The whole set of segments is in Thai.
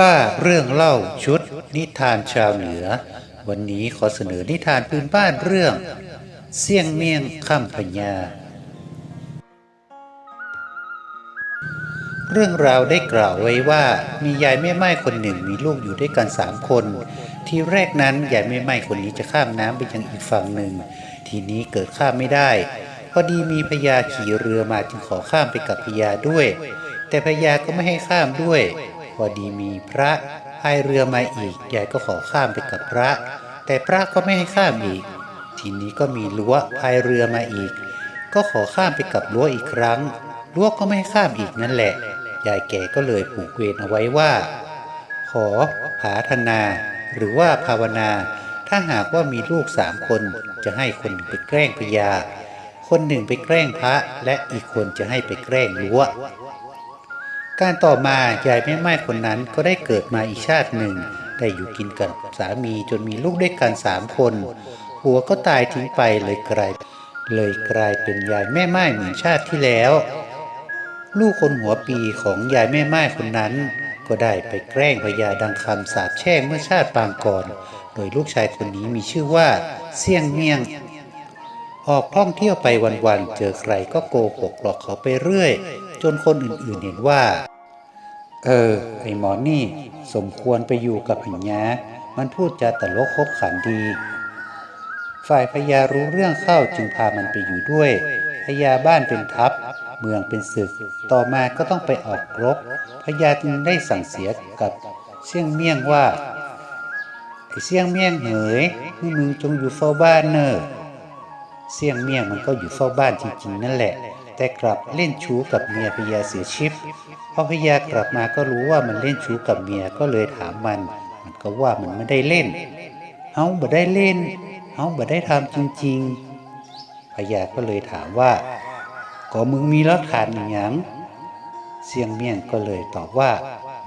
ล่าเรื่องเล่าชุดนิทานชาวเหนือ วันนี้ขอเสนอนิทานพื้นบ้านเรื่อง เสี่ยงเมียงข้ามพญา เรื่องราวได้กล่าวไว้ว่ามียายแม่ไม้คนหนึ่งมีลูกอยู่ด้วยกันสามคน ทีแรกนั้นยายแม่ไม้คนนี้จะข้ามน้ำไปยังอีกฝั่งหนึ่ง ทีนี้เกิดข้ามไม่ได้ พอดีมีพญาขี่เรือมาจึงขอข้ามไปกับพญาด้วย แต่พญาก็ไม่ให้ข้ามด้วย พอดีมีพระพายเรือมาอีกยายก็ขอข้ามไปกับพระ แต่พระก็ไม่ให้ข้ามอีก ทีนี้ก็มีรั้วพายเรือมาอีก ก็ขอข้ามไปกับรั้วอีกครั้งรั้วก็ไม่ให้ข้ามอีกนั่นแหละยายแก่ก็เลยผูกเวรเอาไว้ว่า ขอผาธนา หรือว่าภาวนา ถ้าหากว่ามีลูกสามคนจะให้คนหนึ่งไปแกล้งพญาคนหนึ่งไปแกล้งพระ และอีกคนจะให้ไปแกล้งรั้ว การต่อมายายแม่ไม้คนนั้นก็ได้เกิดมาอีกชาติหนึ่ง ได้อยู่กินกับสามีจนมีลูกด้วยกันสามคนหัวก็ตายทิ้งไปเลยกลายเลยกลายเป็นยายแม่ไม้เหมือนชาติที่แล้ว ลูกคนหัวปีของยายแม่ไม้คนนั้น ก็ได้ไปแกล้งพญาดังคำสาปแช่งเมื่อชาติปางก่อน โดยลูกชายคนนี้มีชื่อว่าเสี่ยงเมียง ออกท่องเที่ยวไปวันๆเจอใครก็โกหกหลอกเขาไปเรื่อย จนคนอื่นๆเห็นว่า เออ ไอหมอนี่ สมควรไปอยู่กับหิญญามันพูดจาตลกคบขันดี ฝ่ายพญารู้เรื่องเข้าจึงพามันไปอยู่ด้วยพญาบ้านเป็นทัพ เมืองเป็นศึก ต่อมาก็ต้องไปออกรบพญาจึงได้สั่งเสียกับเสี่ยงเมี่ยงว่าไอเสี่ยงเมี่ยงเหยให้มึงจงอยู่เฝ้าบ้านเนอะเสี่ยงเมี่ยงมันก็อยู่เฝ้าบ้านจริงๆนั่นแหละ แต่กลับเล่นชู้กับเมียพญาเสียชิบพอพญากลับมาก็รู้ว่ามันเล่นชู้กับเมียก็เลยถามมัน มันก็ว่ามันไม่ได้เล่น เฮาบ่ได้เล่น เฮาบ่ได้ทำจริงๆพญาก็เลยถามว่า ก็มึงมีหลักฐานอย่างเสียงเมียงก็เลยตอบว่า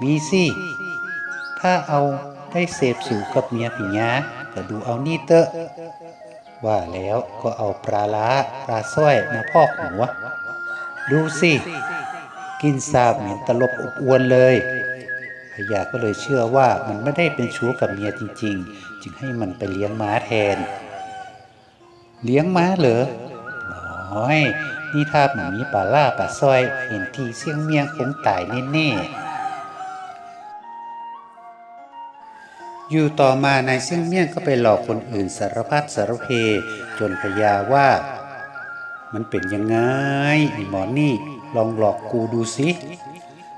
มีสิถ้าเอาได้เสพสู่กับเมียผิญาก็ดูเอานี่เตอะว่าแล้วก็เอาปลาล้าปลาสร้อยมาพอกหัว ดูสิ กินสาบเหม็นตลบอบอวนเลยพญาก็เลยเชื่อว่ามันไม่ได้เป็นชู้กับเมียจริง ๆ จึงให้มันไปเลี้ยงม้าแทน เลี้ยงม้าเหรอน้อยนี่ถ้าหมันมีปลาล่าปลาสร้อย เห็นทีเสี่ยงเมียงคงตายแน่ๆอยู่ต่อมานายเสี่ยงเมี่ยงก็ไปหลอกคนอื่นสารพัดสารเพจนพญาว่า มันเป็นยังไงไอ้หมอนี่ ลองหลอกกูดูสิ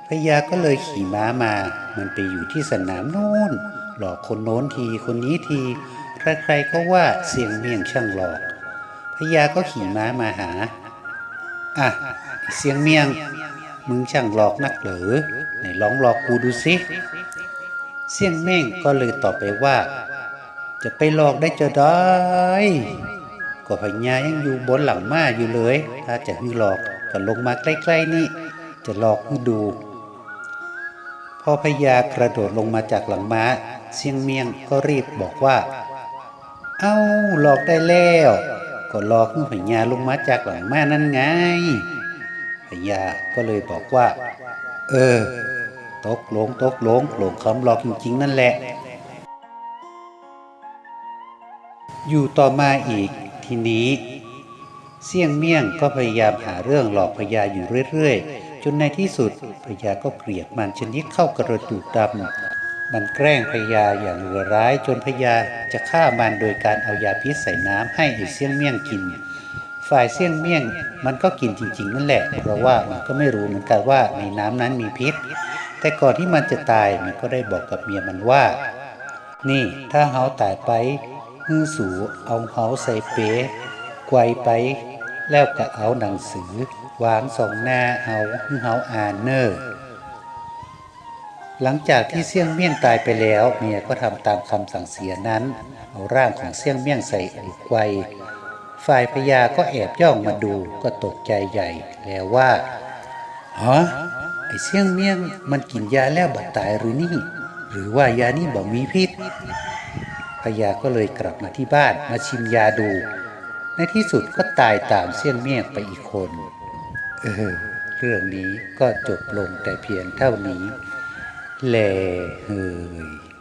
พญาก็เลยขี่ม้ามา มันไปอยู่ที่สนามโน้น หลอกคนโน้นทีคนนี้ที ใครๆก็ว่าเสียงเมี่ยงช่างหลอกพญาก็ขี่ม้ามาหา อะเสียงเมี่ยง มึงช่างหลอกนักเหรอไหนลองหลอกกูดูสิเสียงเม่งก็เลยตอบไปว่า จะไปหลอกได้จะได้ ก็พญายังอยู่บนหลังม้าอยู่เลย ถ้าจะฮือหลอกก็ลงมาใกล้ๆนี่ จะหลอกให้ดู พอพญากระโดดลงมาจากหลังม้า เสียงเมียงก็รีบบอกว่า เอ้าหลอกได้แล้ว ก็หลอกให้พญาลงมาจากหลังม้านั่นไงพญาก็เลยบอกว่า เออ ตกลงตกลงหลงคำหลอกจริงๆ นั่นแหละ อยู่ต่อมาอีก ทีนี้ เสี่ยงเมี่ยงก็พยายามหาเรื่องหลอกพญาอยู่เรื่อยๆ จนในที่สุดพญาก็เกลียดมันชนิดเข้ากระดูกดำมันแกล้งพญาอย่างเหลือร้าย จนพญาจะฆ่ามันโดยการเอายาพิษใส่น้ำให้ไอ้เสี่ยงเมี่ยงกิน ฝ่ายเสี่ยงเมี่ยงมันก็กินจริง ๆ นั่นแหละ เพราะว่ามันก็ไม่รู้เหมือนกันว่าในน้ำนั้นมีพิษ แต่ก่อนที่มันจะตายมันก็ได้บอกกับเมียมันว่า นี่ถ้าเฮาตายไป ฮือสูเอาเฮาใส่เป๋ไกวไป แล้วก็เอาหนังสือ วางสองหน้าเอาฮือเฮาอ่านเนอร์หลังจากที่เสี่ยงเมี่ยงตายไปแล้วเมียก็ทำตามคำสั่งเสียนั้น เอาร่างของเสี่ยงเมี่ยงใส่อุกไกวฝ่ายพญาก็แอบย่องมาดูก็ตกใจใหญ่แล้วว่าฮะไอเสี่ยงเมี่ยงมันกินยาแล้วบัดตายหรือนี่ หรือว่ายานี้บ่มีพิษ พญาก็เลยกลับมาที่บ้านมาชิมยาดู ในที่สุดก็ตายตามเสี่ยงเมี่ยงไปอีกคน เออ เรื่องนี้ก็จบลงแต่เพียงเท่านี้ แลเฮย